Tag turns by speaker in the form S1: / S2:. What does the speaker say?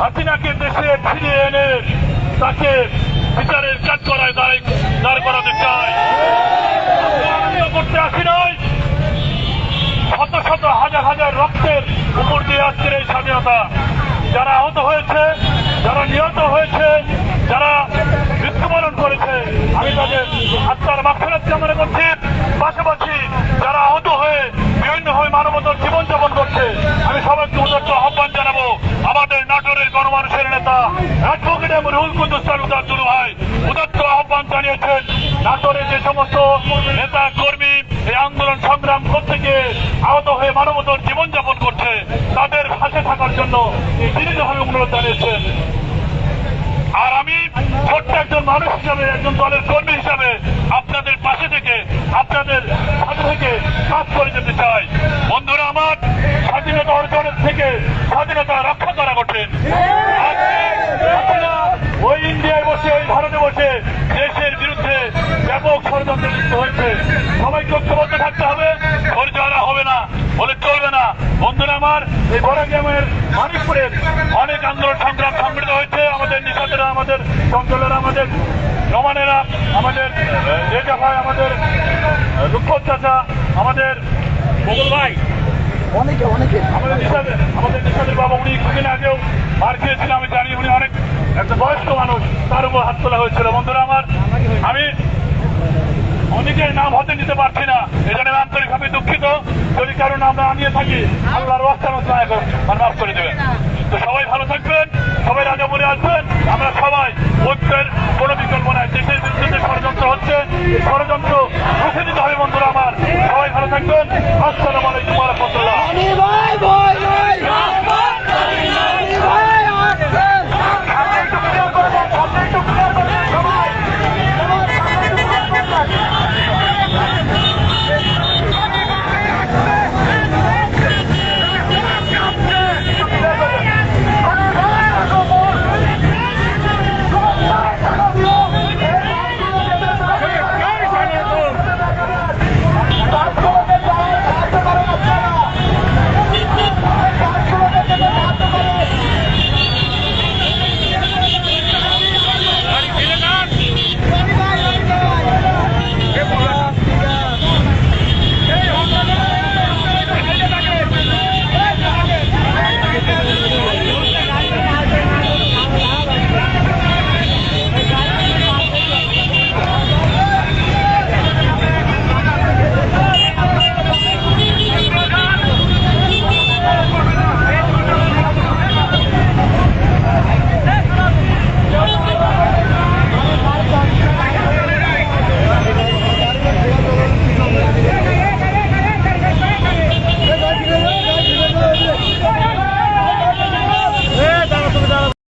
S1: হাসিনাকে দেশে ফিরিয়ে এনে তাকে বিচারের কাজ করায় দাঁড় দাঁড় করাতে চায়। করতে আসি নয় শত শত হাজার হাজার রক্তের উপর দিয়ে আজকের এই স্বাধীনতা। যারা আহত হয়েছে, যারা নিহত হয়েছে, যারা মৃত্যুবরণ করেছে, আমি তাদের আত্মার মাফেরত কামনা করছি। পাশাপাশি যারা আহত হয়ে বিভিন্নভাবে মানবতার জীবনযাপন করছে আমি সবাইকে উদার্ত আহ্বান জানাব আমাদের নাটোরের নেতা অ্যাডভোকেট এবং রুল তালুকদার শুরু ভাই উদাত্ত আহ্বান জানিয়েছেন নাটোরে যে সমস্ত নেতা কর্মী এই আন্দোলন সংগ্রাম করতে গিয়ে আহত হয়ে মানবতার জীবনযাপন করছে তাদের পাশে থাকার জন্য বিনীতভাবে অনুরোধ জানিয়েছেন আর আমি ছোট্ট একজন মানুষ হিসাবে একজন দলের কর্মী হিসাবে আপনাদের পাশে থেকে আপনাদের সাথে থেকে কাজ করে যেতে চাই বন্ধুরা আমার স্বাধীনতা অর্জনের থেকে স্বাধীনতা রক্ষা করা কঠিন আজকে হাসিনা ওই ইন্ডিয়ায় বসে ওই ভারতে বসে দেশের বিরুদ্ধে ব্যাপক ষড়যন্ত্র লিপ্ত হয়েছে সবাইকে ঐক্যবদ্ধ থাকতে হবে ধৈর্য হারা হবে না বলে চলবে না বন্ধুরা আমার বড় মানিকপুরের অনেক আন্দোলন সংগ্রাম সংগঠিত হয়েছে। আমাদের নিষাদেরা আমাদের চঞ্চলেরা আমাদের রমানেরা আমাদের রেজা ভাই আমাদের রুক্ষ চাচা আমাদের মোগল ভাই।
S2: অনেকে অনেকে।
S1: আমাদের নিষাদের আমাদের নিষাদের বাবা উনি কিছুদিন আগেও মার খেয়েছিলেন আমি জানি উনি অনেক একটা বয়স্ক মানুষ তার উপর হাত তোলা হয়েছিল। বন্ধুরা আমার আমি অনেকের নাম হতে নিতে পারছি কারও আনিয়ে থাকি। আল্লাহর এখন আর মাফ করে দেবেন। তো সবাই ভালো থাকবেন। সবাই রাজা রাজাপুরে আসবেন। আমরা সবাই ঐক্যের কোনো বিকল্প নাই। দেশের বিরুদ্ধে ষড়যন্ত্র হচ্ছে। ষড়যন্ত্র রুখে দিতে হবে বন্ধুরা আমার। সবাই ভালো থাকবেন। আসসালাম